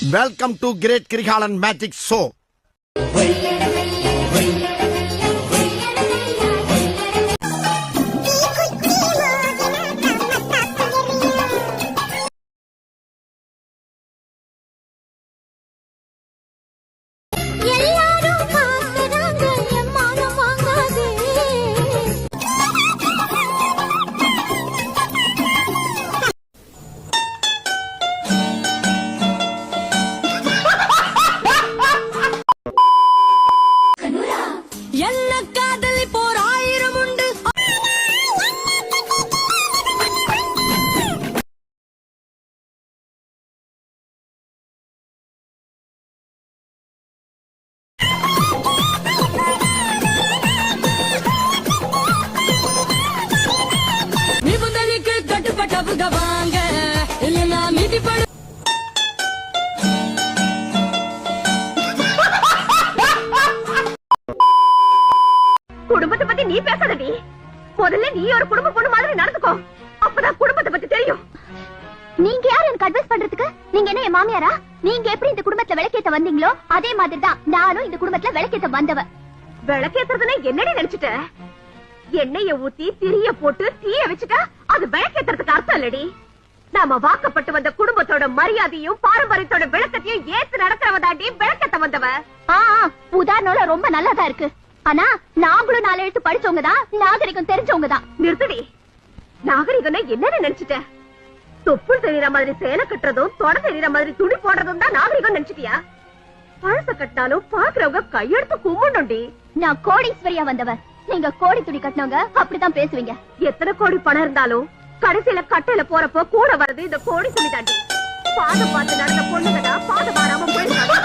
Welcome to great Kirikalan magic show நிபந்தனைக்கு கட்டுப்பட்டவங்க வாங்க இல்லைன்னா மிதிப்படு குடும்பத்தை பத்தி நீ பேசாதடி முதல்ல நீ ஒரு குடும்ப பொண்ணு மாதிரி நடந்துக்கோ. அப்பதான் குடும்பத்தை பத்தி தெரியும். நீங்க யார் எனக்கு அட்வைஸ் பண்றதுக்கு? நீங்க என்ன என் மாமியாரா? நீங்க எப்படி இந்த குடும்பத்துல விளக்கேத்த வந்தீங்களோ அதே மாதிரி தான் நானும் இந்த குடும்பத்துல விளக்கேத்த வந்தவ. விளக்கேத்துறதுன்னா என்னடி நினைச்சிட்ட? எண்ணெய ஊத்தி திரிய போட்டு தீய வச்சுட்டா அது விளக்கேத்துறதுக்கு அர்த்தம் இல்லடி. நாம வாக்கப்பட்டு வந்த குடும்பத்தோட மரியாதையும் பாரம்பரியத்தோட விளக்கத்தையும் ஏத்து நடக்கிறவ தாண்டி விளக்கத்த வந்தவ. உதாரணம் ரொம்ப நல்லாதான் இருக்கு. ஆனா நாங்களும் நாலு எழுத்து படிச்சவங்க தான் நாகரிகம் தெரிஞ்சவங்க தான். நிறுத்தடி. நாகரிகம்னா என்னன்னு நினைச்சிட்ட? தொப்புள் தெரியற மாதிரி சேலை கட்டுறதும் தொட தெரியற மாதிரி துணி போடுறதும் தான் நாகரிகம் நினைச்சிட்டியா? பழச கட்டினாலும் பாக்குறவங்க கையெடுத்து கும்பிடணும்டி. நான் கோடீஸ்வரியா வந்தவ நீங்க கோடி துணி கட்டினவங்க அப்படிதான் பேசுவீங்க. எத்தனை கோடி பணம் இருந்தாலும் கடைசியில கட்டையில போறப்போ கூட வர்றது இந்த கோடி துணி தாண்டி. பாதம் பார்த்து நடந்த பொண்ணுங்கடா பாதம் மாறாம போயிருக்காங்க.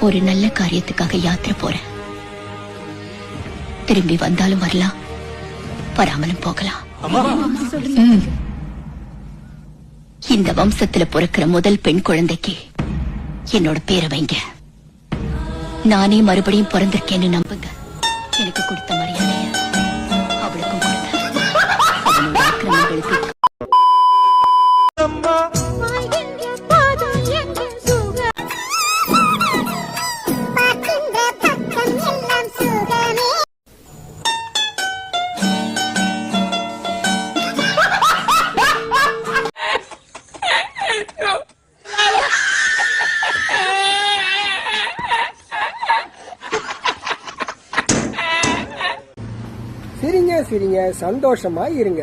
ஒரு நல்ல காரியத்துக்காக யாத்திரை போறேன். திரும்பி வந்தாலும் வரலாம். வராமலும் போகலாம். இந்த வம்சத்துல பிறக்கிற முதல் பெண் குழந்தைக்கு என்னோட பேரை வைங்க. நானே மறுபடியும் பிறந்திருக்கேன்னு நம்புங்க. எனக்கு கொடுத்த மரியாதைய சிரிங்க சிரிங்க சந்தோஷமா இருங்க.